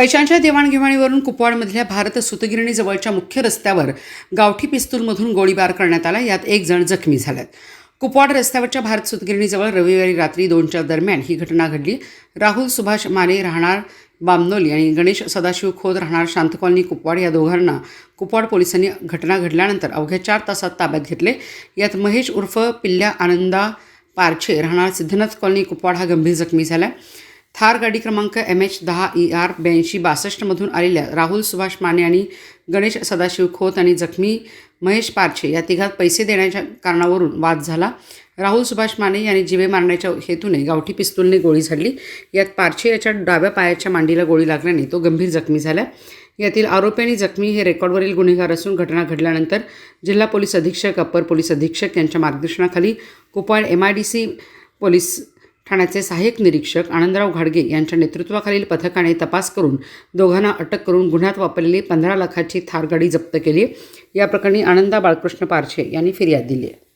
पैशांच्या देवाणघेवाणीवरून कुपवाडमधल्या भारत सुतगिरणी जवळच्या मुख्य रस्त्यावर गावठी पिस्तूलमधून गोळीबार करण्यात आला. यात एक जण जखमी झालात कुपवाड रस्त्यावरच्या भारत सुतगिरणीजवळ रविवारी रात्री दोनच्या दरम्यान ही घटना घडली. राहुल सुभाष माने राहणार बामनोली आणि गणेश सदाशिव खोद राहणार शांत कॉलनी कुपवाड या दोघांना कुपवाड पोलिसांनी घटना घडल्यानंतर अवघ्या चार तासात ताब्यात घेतले. यात महेश उर्फ पिल्ल्या आनंदा पारछे राहणार सिद्धनाथ कॉलनी कुपवाड हा गंभीर जखमी झाला. थार गाडी क्रमांक एम एच दहा ई आर ब्याऐंशी बासष्टमधून आलेल्या राहुल सुभाष माने आणि गणेश सदाशिव खोत आणि जखमी महेश पारछे या तिघात पैसे देण्याच्या कारणावरून वाद झाला. राहुल सुभाष माने यांनी जिवे मारण्याच्या हेतूने गावठी पिस्तूलने गोळी झाडली. यात पारछे याच्या डाव्या पायाच्या मांडीला गोळी लागल्याने तो गंभीर जखमी झाला. यातील आरोपी आणि जखमी हे रेकॉर्डवरील गुन्हेगार असून घटना घडल्यानंतर जिल्हा पोलीस अधीक्षक अप्पर पोलीस अधीक्षक यांच्या मार्गदर्शनाखाली Kupwad M I D C police ठाण्याचे सहाय्यक निरीक्षक आनंदराव घाडगे यांच्या नेतृत्वाखालील पथकाने तपास करून दोघांना अटक करून गुन्ह्यात वापरलेली पंधरा लाखाची थार गाडी जप्त केली. या प्रकरणी आनंदा बाळकृष्ण पारछे यांनी फिर्याद दिली आहे.